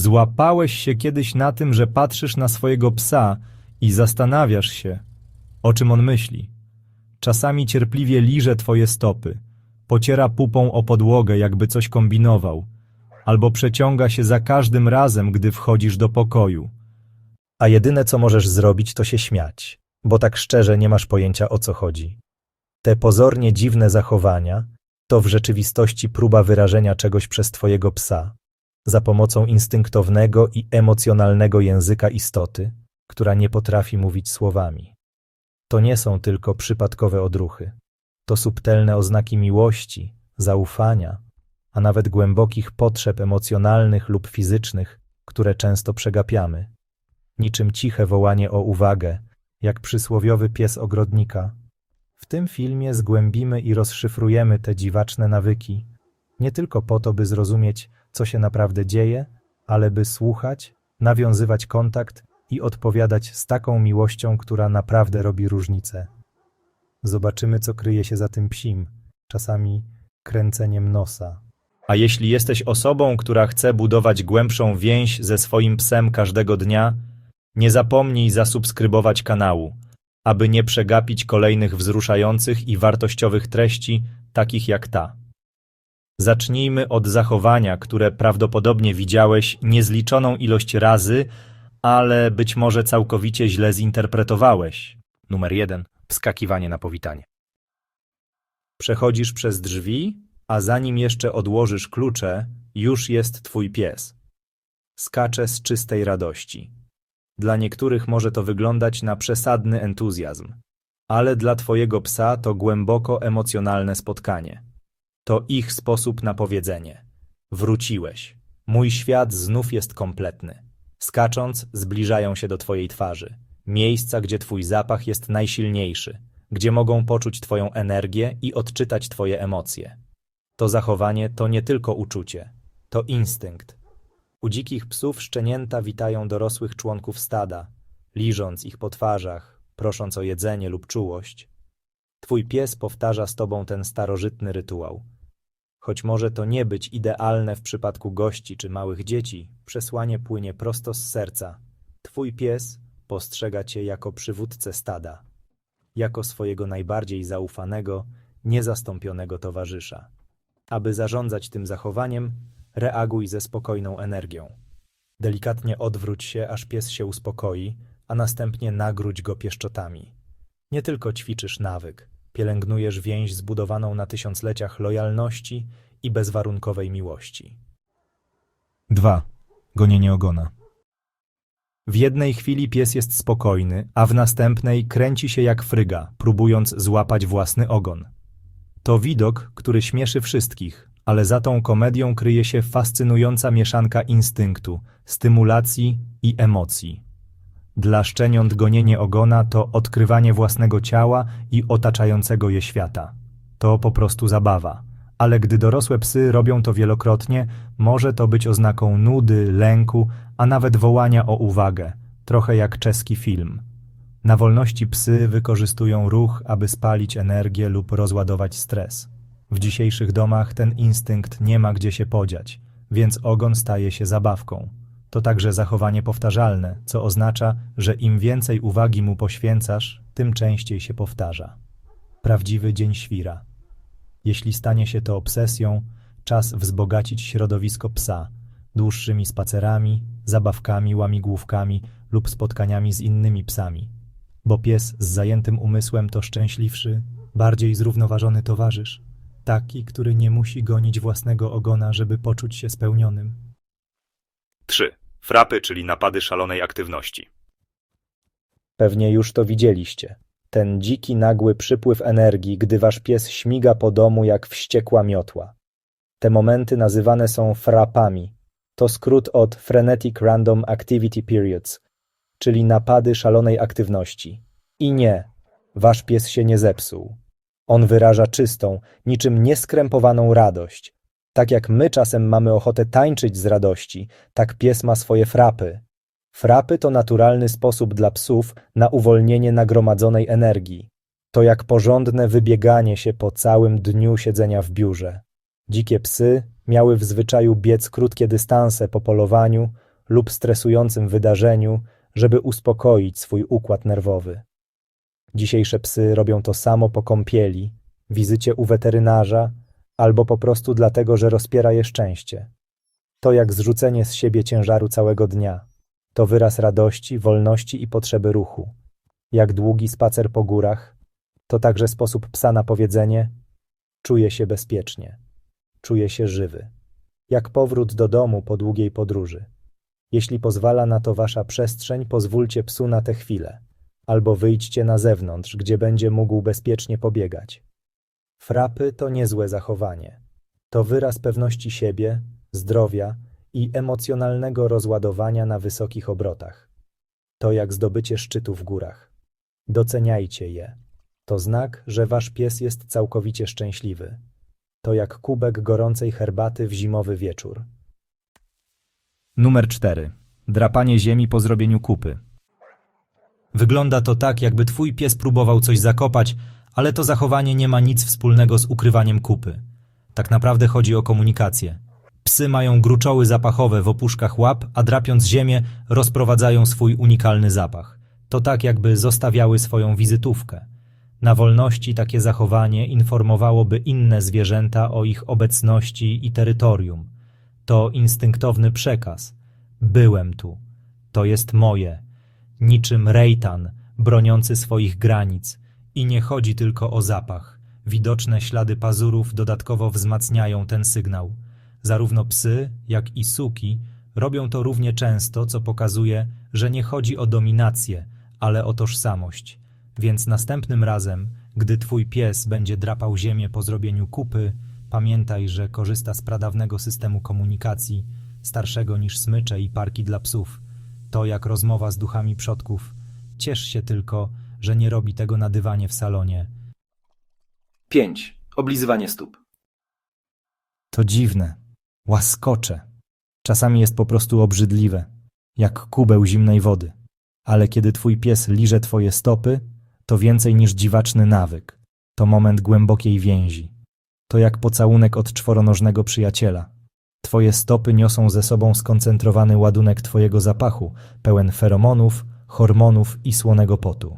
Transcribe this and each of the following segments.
Złapałeś się kiedyś na tym, że patrzysz na swojego psa i zastanawiasz się, o czym on myśli. Czasami cierpliwie liże twoje stopy, pociera pupą o podłogę, jakby coś kombinował, albo przeciąga się za każdym razem, gdy wchodzisz do pokoju. A jedyne, co możesz zrobić, to się śmiać, bo tak szczerze nie masz pojęcia, o co chodzi. Te pozornie dziwne zachowania to w rzeczywistości próba wyrażenia czegoś przez twojego psa, za pomocą instynktownego i emocjonalnego języka istoty, która nie potrafi mówić słowami. To nie są tylko przypadkowe odruchy. To subtelne oznaki miłości, zaufania, a nawet głębokich potrzeb emocjonalnych lub fizycznych, które często przegapiamy. Niczym ciche wołanie o uwagę, jak przysłowiowy pies ogrodnika. W tym filmie zgłębimy i rozszyfrujemy te dziwaczne nawyki, nie tylko po to, by zrozumieć, co się naprawdę dzieje, ale by słuchać, nawiązywać kontakt i odpowiadać z taką miłością, która naprawdę robi różnicę. Zobaczymy, co kryje się za tym psim, czasami kręceniem nosa. A jeśli jesteś osobą, która chce budować głębszą więź ze swoim psem każdego dnia, nie zapomnij zasubskrybować kanału, aby nie przegapić kolejnych wzruszających i wartościowych treści, takich jak ta. Zacznijmy od zachowania, które prawdopodobnie widziałeś niezliczoną ilość razy, ale być może całkowicie źle zinterpretowałeś. Numer jeden. Wskakiwanie na powitanie. Przechodzisz przez drzwi, a zanim jeszcze odłożysz klucze, już jest twój pies. Skacze z czystej radości. Dla niektórych może to wyglądać na przesadny entuzjazm, ale dla twojego psa to głęboko emocjonalne spotkanie. To ich sposób na powiedzenie. Wróciłeś. Mój świat znów jest kompletny. Skacząc, zbliżają się do twojej twarzy. Miejsca, gdzie twój zapach jest najsilniejszy, gdzie mogą poczuć twoją energię i odczytać twoje emocje. To zachowanie to nie tylko uczucie, to instynkt. U dzikich psów szczenięta witają dorosłych członków stada, liżąc ich po twarzach, prosząc o jedzenie lub czułość. Twój pies powtarza z tobą ten starożytny rytuał. Choć może to nie być idealne w przypadku gości czy małych dzieci, przesłanie płynie prosto z serca. Twój pies postrzega cię jako przywódcę stada, jako swojego najbardziej zaufanego, niezastąpionego towarzysza. Aby zarządzać tym zachowaniem, reaguj ze spokojną energią. Delikatnie odwróć się, aż pies się uspokoi, a następnie nagródź go pieszczotami. Nie tylko ćwiczysz nawyk, pielęgnujesz więź zbudowaną na tysiącleciach lojalności i bezwarunkowej miłości. 2. Gonienie ogona. W jednej chwili pies jest spokojny, a w następnej kręci się jak fryga, próbując złapać własny ogon. To widok, który śmieszy wszystkich, ale za tą komedią kryje się fascynująca mieszanka instynktu, stymulacji i emocji. Dla szczeniąt gonienie ogona to odkrywanie własnego ciała i otaczającego je świata. To po prostu zabawa. Ale gdy dorosłe psy robią to wielokrotnie, może to być oznaką nudy, lęku, a nawet wołania o uwagę, trochę jak czeski film. Na wolności psy wykorzystują ruch, aby spalić energię lub rozładować stres. W dzisiejszych domach ten instynkt nie ma gdzie się podziać, więc ogon staje się zabawką. To także zachowanie powtarzalne, co oznacza, że im więcej uwagi mu poświęcasz, tym częściej się powtarza. Prawdziwy dzień świra. Jeśli stanie się to obsesją, czas wzbogacić środowisko psa dłuższymi spacerami, zabawkami, łamigłówkami lub spotkaniami z innymi psami. Bo pies z zajętym umysłem to szczęśliwszy, bardziej zrównoważony towarzysz, taki, który nie musi gonić własnego ogona, żeby poczuć się spełnionym. 3. Frapy, czyli napady szalonej aktywności. Pewnie już to widzieliście. Ten dziki, nagły przypływ energii, gdy wasz pies śmiga po domu jak wściekła miotła. Te momenty nazywane są frapami. To skrót od Frenetic Random Activity Periods, czyli napady szalonej aktywności. I nie, wasz pies się nie zepsuł. On wyraża czystą, niczym nieskrępowaną radość. Tak jak my czasem mamy ochotę tańczyć z radości, tak pies ma swoje frapy. Frapy to naturalny sposób dla psów na uwolnienie nagromadzonej energii. To jak porządne wybieganie się po całym dniu siedzenia w biurze. Dzikie psy miały w zwyczaju biec krótkie dystanse po polowaniu, lub stresującym wydarzeniu, żeby uspokoić swój układ nerwowy. Dzisiejsze psy robią to samo po kąpieli, wizycie u weterynarza albo po prostu dlatego, że rozpiera je szczęście. To jak zrzucenie z siebie ciężaru całego dnia. To wyraz radości, wolności i potrzeby ruchu. Jak długi spacer po górach, to także sposób psa na powiedzenie: czuję się bezpiecznie, czuję się żywy. Jak powrót do domu po długiej podróży. Jeśli pozwala na to wasza przestrzeń, pozwólcie psu na tę chwilę, albo wyjdźcie na zewnątrz, gdzie będzie mógł bezpiecznie pobiegać. Frapy to niezłe zachowanie. To wyraz pewności siebie, zdrowia i emocjonalnego rozładowania na wysokich obrotach. To jak zdobycie szczytu w górach. Doceniajcie je. To znak, że wasz pies jest całkowicie szczęśliwy. To jak kubek gorącej herbaty w zimowy wieczór. Numer 4. Drapanie ziemi po zrobieniu kupy. Wygląda to tak, jakby twój pies próbował coś zakopać, ale to zachowanie nie ma nic wspólnego z ukrywaniem kupy. Tak naprawdę chodzi o komunikację. Psy mają gruczoły zapachowe w opuszkach łap, a drapiąc ziemię rozprowadzają swój unikalny zapach. To tak, jakby zostawiały swoją wizytówkę. Na wolności takie zachowanie informowałoby inne zwierzęta o ich obecności i terytorium. To instynktowny przekaz. Byłem tu. To jest moje. Niczym rejtan, broniący swoich granic. I nie chodzi tylko o zapach. Widoczne ślady pazurów dodatkowo wzmacniają ten sygnał. Zarówno psy, jak i suki robią to równie często, co pokazuje, że nie chodzi o dominację, ale o tożsamość. Więc następnym razem, gdy twój pies będzie drapał ziemię po zrobieniu kupy, pamiętaj, że korzysta z pradawnego systemu komunikacji, starszego niż smycze i parki dla psów. To jak rozmowa z duchami przodków. Ciesz się tylko, że nie robi tego na dywanie w salonie. 5. Oblizywanie stóp. To dziwne, łaskocze. Czasami jest po prostu obrzydliwe, jak kubeł zimnej wody. Ale kiedy twój pies liże twoje stopy, to więcej niż dziwaczny nawyk. To moment głębokiej więzi. To jak pocałunek od czworonożnego przyjaciela. Twoje stopy niosą ze sobą skoncentrowany ładunek twojego zapachu, pełen feromonów, hormonów i słonego potu.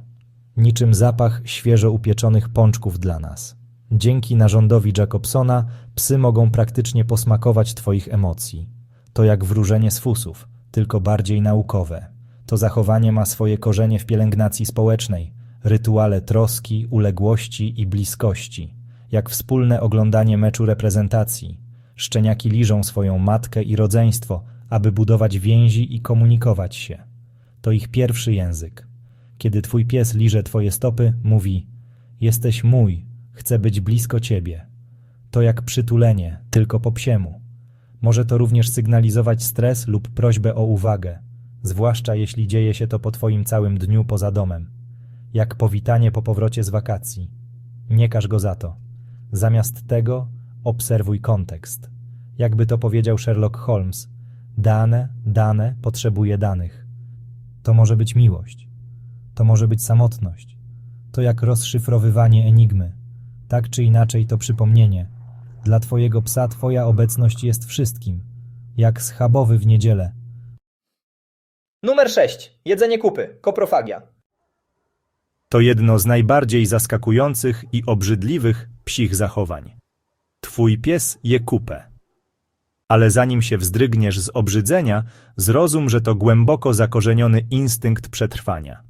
Niczym zapach świeżo upieczonych pączków dla nas. Dzięki narządowi Jacobsona psy mogą praktycznie posmakować Twoich emocji. To jak wróżenie z fusów, tylko bardziej naukowe. To zachowanie ma swoje korzenie w pielęgnacji społecznej, rytuale troski, uległości i bliskości, jak wspólne oglądanie meczu reprezentacji. Szczeniaki liżą swoją matkę i rodzeństwo, aby budować więzi i komunikować się. To ich pierwszy język. Kiedy twój pies liże twoje stopy, mówi: Jesteś mój, chcę być blisko ciebie. To jak przytulenie, tylko po psiemu. Może to również sygnalizować stres lub prośbę o uwagę, zwłaszcza jeśli dzieje się to po twoim całym dniu poza domem. Jak powitanie po powrocie z wakacji. Nie każ go za to. Zamiast tego obserwuj kontekst. Jakby to powiedział Sherlock Holmes: dane, dane potrzebuje danych. To może być miłość. To może być samotność. To jak rozszyfrowywanie enigmy. Tak czy inaczej to przypomnienie. Dla twojego psa twoja obecność jest wszystkim. Jak schabowy w niedzielę. Numer 6. Jedzenie kupy. Koprofagia. To jedno z najbardziej zaskakujących i obrzydliwych psich zachowań. Twój pies je kupę. Ale zanim się wzdrygniesz z obrzydzenia, zrozum, że to głęboko zakorzeniony instynkt przetrwania.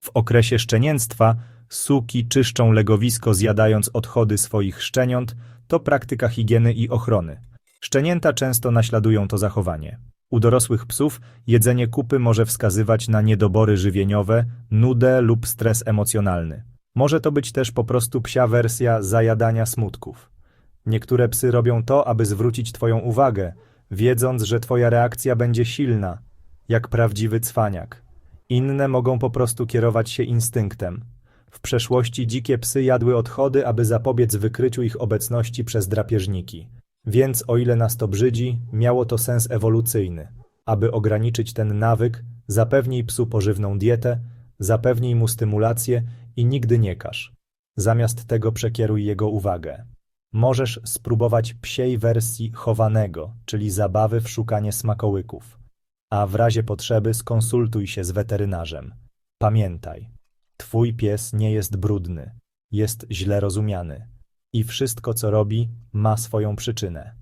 W okresie szczenięctwa suki czyszczą legowisko zjadając odchody swoich szczeniąt, to praktyka higieny i ochrony. Szczenięta często naśladują to zachowanie. U dorosłych psów jedzenie kupy może wskazywać na niedobory żywieniowe, nudę lub stres emocjonalny. Może to być też po prostu psia wersja zajadania smutków. Niektóre psy robią to, aby zwrócić Twoją uwagę, wiedząc, że Twoja reakcja będzie silna, jak prawdziwy cwaniak. Inne mogą po prostu kierować się instynktem. W przeszłości dzikie psy jadły odchody, aby zapobiec wykryciu ich obecności przez drapieżniki. Więc o ile nas to brzydzi, miało to sens ewolucyjny. Aby ograniczyć ten nawyk, zapewnij psu pożywną dietę, zapewnij mu stymulację i nigdy nie każ. Zamiast tego przekieruj jego uwagę. Możesz spróbować psiej wersji chowanego, czyli zabawy w szukanie smakołyków. A w razie potrzeby skonsultuj się z weterynarzem. Pamiętaj, twój pies nie jest brudny, jest źle rozumiany i wszystko, co robi, ma swoją przyczynę.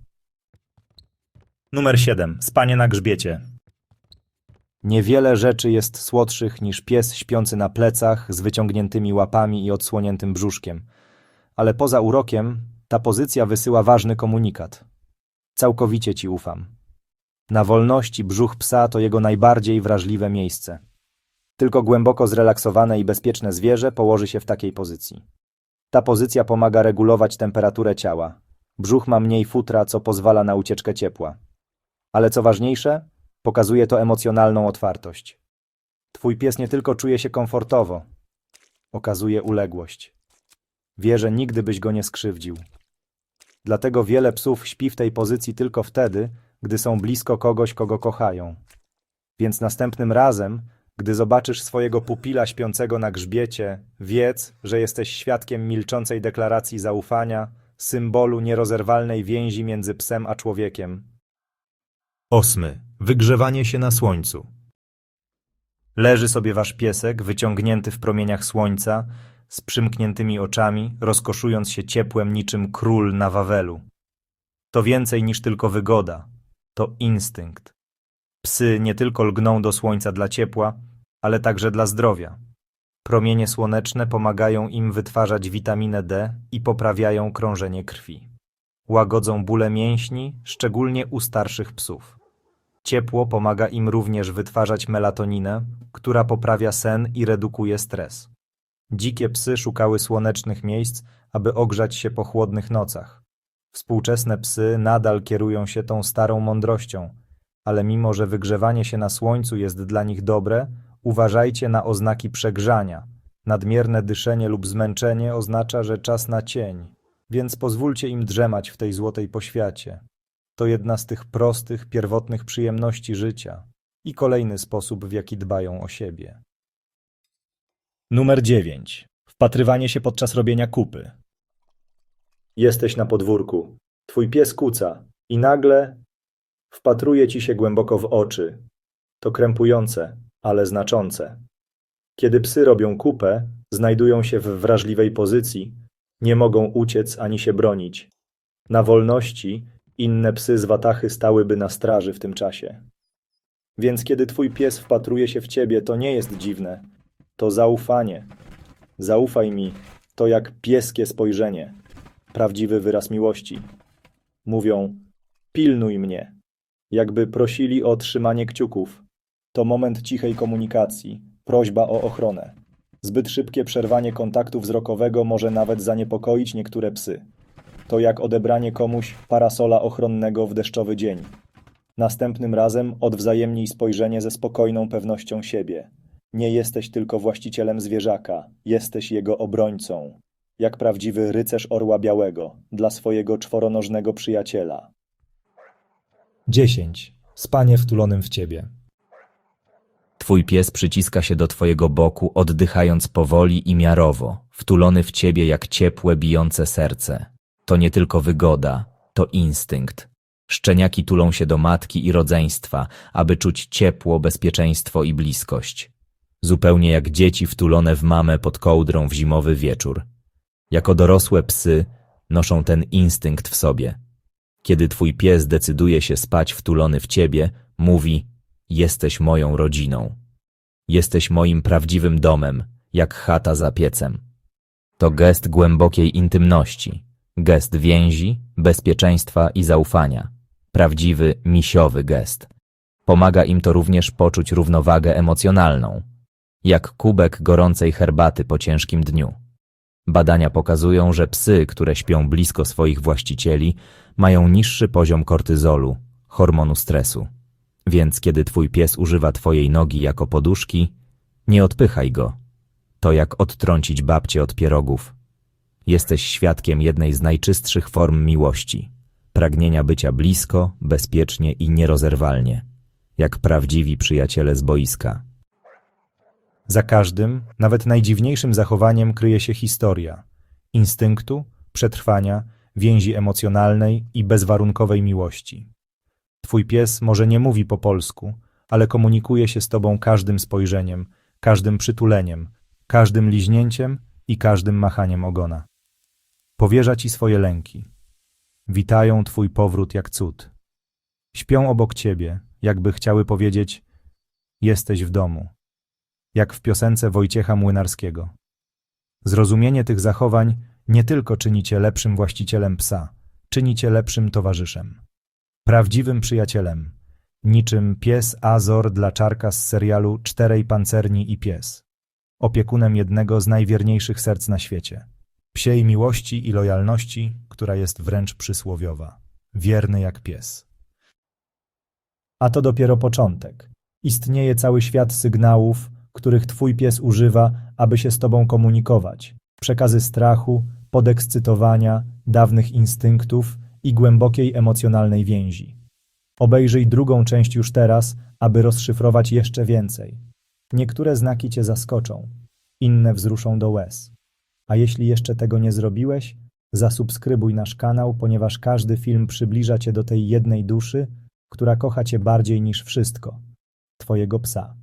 Numer 7. Spanie na grzbiecie. Niewiele rzeczy jest słodszych niż pies śpiący na plecach z wyciągniętymi łapami i odsłoniętym brzuszkiem. Ale poza urokiem, ta pozycja wysyła ważny komunikat. Całkowicie ci ufam. Na wolności brzuch psa to jego najbardziej wrażliwe miejsce. Tylko głęboko zrelaksowane i bezpieczne zwierzę położy się w takiej pozycji. Ta pozycja pomaga regulować temperaturę ciała. Brzuch ma mniej futra, co pozwala na ucieczkę ciepła. Ale co ważniejsze, pokazuje to emocjonalną otwartość. Twój pies nie tylko czuje się komfortowo, okazuje uległość. Wie, że nigdy byś go nie skrzywdził. Dlatego wiele psów śpi w tej pozycji tylko wtedy, gdy są blisko kogoś, kogo kochają. Więc następnym razem, gdy zobaczysz swojego pupila śpiącego na grzbiecie, wiedz, że jesteś świadkiem milczącej deklaracji zaufania, symbolu nierozerwalnej więzi między psem a człowiekiem. Osmy. Wygrzewanie się na słońcu. Leży sobie wasz piesek, wyciągnięty w promieniach słońca, z przymkniętymi oczami, rozkoszując się ciepłem niczym król na Wawelu. To więcej niż tylko wygoda, to instynkt. Psy nie tylko lgną do słońca dla ciepła, ale także dla zdrowia. Promienie słoneczne pomagają im wytwarzać witaminę D i poprawiają krążenie krwi. Łagodzą bóle mięśni, szczególnie u starszych psów. Ciepło pomaga im również wytwarzać melatoninę, która poprawia sen i redukuje stres. Dzikie psy szukały słonecznych miejsc, aby ogrzać się po chłodnych nocach. Współczesne psy nadal kierują się tą starą mądrością, ale mimo, że wygrzewanie się na słońcu jest dla nich dobre, uważajcie na oznaki przegrzania. Nadmierne dyszenie lub zmęczenie oznacza, że czas na cień, więc pozwólcie im drzemać w tej złotej poświacie. To jedna z tych prostych, pierwotnych przyjemności życia i kolejny sposób, w jaki dbają o siebie. Numer 9. Wpatrywanie się podczas robienia kupy. Jesteś na podwórku. Twój pies kuca i nagle wpatruje ci się głęboko w oczy. To krępujące, ale znaczące. Kiedy psy robią kupę, znajdują się w wrażliwej pozycji, nie mogą uciec ani się bronić. Na wolności inne psy z watachy stałyby na straży w tym czasie. Więc kiedy twój pies wpatruje się w ciebie, to nie jest dziwne. To zaufanie. Zaufaj mi, to jak pieskie spojrzenie, prawdziwy wyraz miłości. Mówią: Pilnuj mnie, jakby prosili o trzymanie kciuków. To moment cichej komunikacji, prośba o ochronę. Zbyt szybkie przerwanie kontaktu wzrokowego może nawet zaniepokoić niektóre psy. To jak odebranie komuś parasola ochronnego w deszczowy dzień. Następnym razem odwzajemnij spojrzenie ze spokojną pewnością siebie. Nie jesteś tylko właścicielem zwierzaka, jesteś jego obrońcą. Jak prawdziwy rycerz orła białego dla swojego czworonożnego przyjaciela. 10. Spanie wtulonym w ciebie. Twój pies przyciska się do twojego boku, oddychając powoli i miarowo, wtulony w ciebie jak ciepłe, bijące serce. To nie tylko wygoda, to instynkt. Szczeniaki tulą się do matki i rodzeństwa, aby czuć ciepło, bezpieczeństwo i bliskość. Zupełnie jak dzieci wtulone w mamę pod kołdrą w zimowy wieczór. Jako dorosłe psy noszą ten instynkt w sobie. Kiedy twój pies decyduje się spać wtulony w ciebie, mówi: Jesteś moją rodziną. Jesteś moim prawdziwym domem, jak chata za piecem. To gest głębokiej intymności, gest więzi, bezpieczeństwa i zaufania. Prawdziwy, misiowy gest. Pomaga im to również poczuć równowagę emocjonalną, jak kubek gorącej herbaty po ciężkim dniu. Badania pokazują, że psy, które śpią blisko swoich właścicieli, mają niższy poziom kortyzolu, hormonu stresu. Więc kiedy twój pies używa twojej nogi jako poduszki, nie odpychaj go. To jak odtrącić babcię od pierogów. Jesteś świadkiem jednej z najczystszych form miłości. Pragnienia bycia blisko, bezpiecznie i nierozerwalnie. Jak prawdziwi przyjaciele z boiska. Za każdym, nawet najdziwniejszym zachowaniem kryje się historia instynktu, przetrwania, więzi emocjonalnej i bezwarunkowej miłości. Twój pies może nie mówi po polsku, ale komunikuje się z tobą każdym spojrzeniem, każdym przytuleniem, każdym liźnięciem i każdym machaniem ogona. Powierza ci swoje lęki. Witają twój powrót jak cud. Śpią obok ciebie, jakby chciały powiedzieć: Jesteś w domu. Jak w piosence Wojciecha Młynarskiego. Zrozumienie tych zachowań nie tylko czyni cię lepszym właścicielem psa, czyni cię lepszym towarzyszem. Prawdziwym przyjacielem, niczym pies Azor dla czarka z serialu Czterej Pancerni i Pies. Opiekunem jednego z najwierniejszych serc na świecie. Psiej miłości i lojalności, która jest wręcz przysłowiowa. Wierny jak pies. A to dopiero początek. Istnieje cały świat sygnałów, których twój pies używa, aby się z tobą komunikować. Przekazy strachu, podekscytowania, dawnych instynktów i głębokiej emocjonalnej więzi. Obejrzyj drugą część już teraz, aby rozszyfrować jeszcze więcej. Niektóre znaki cię zaskoczą, inne wzruszą do łez. A jeśli jeszcze tego nie zrobiłeś, zasubskrybuj nasz kanał, ponieważ każdy film przybliża cię do tej jednej duszy, która kocha cię bardziej niż wszystko twojego psa.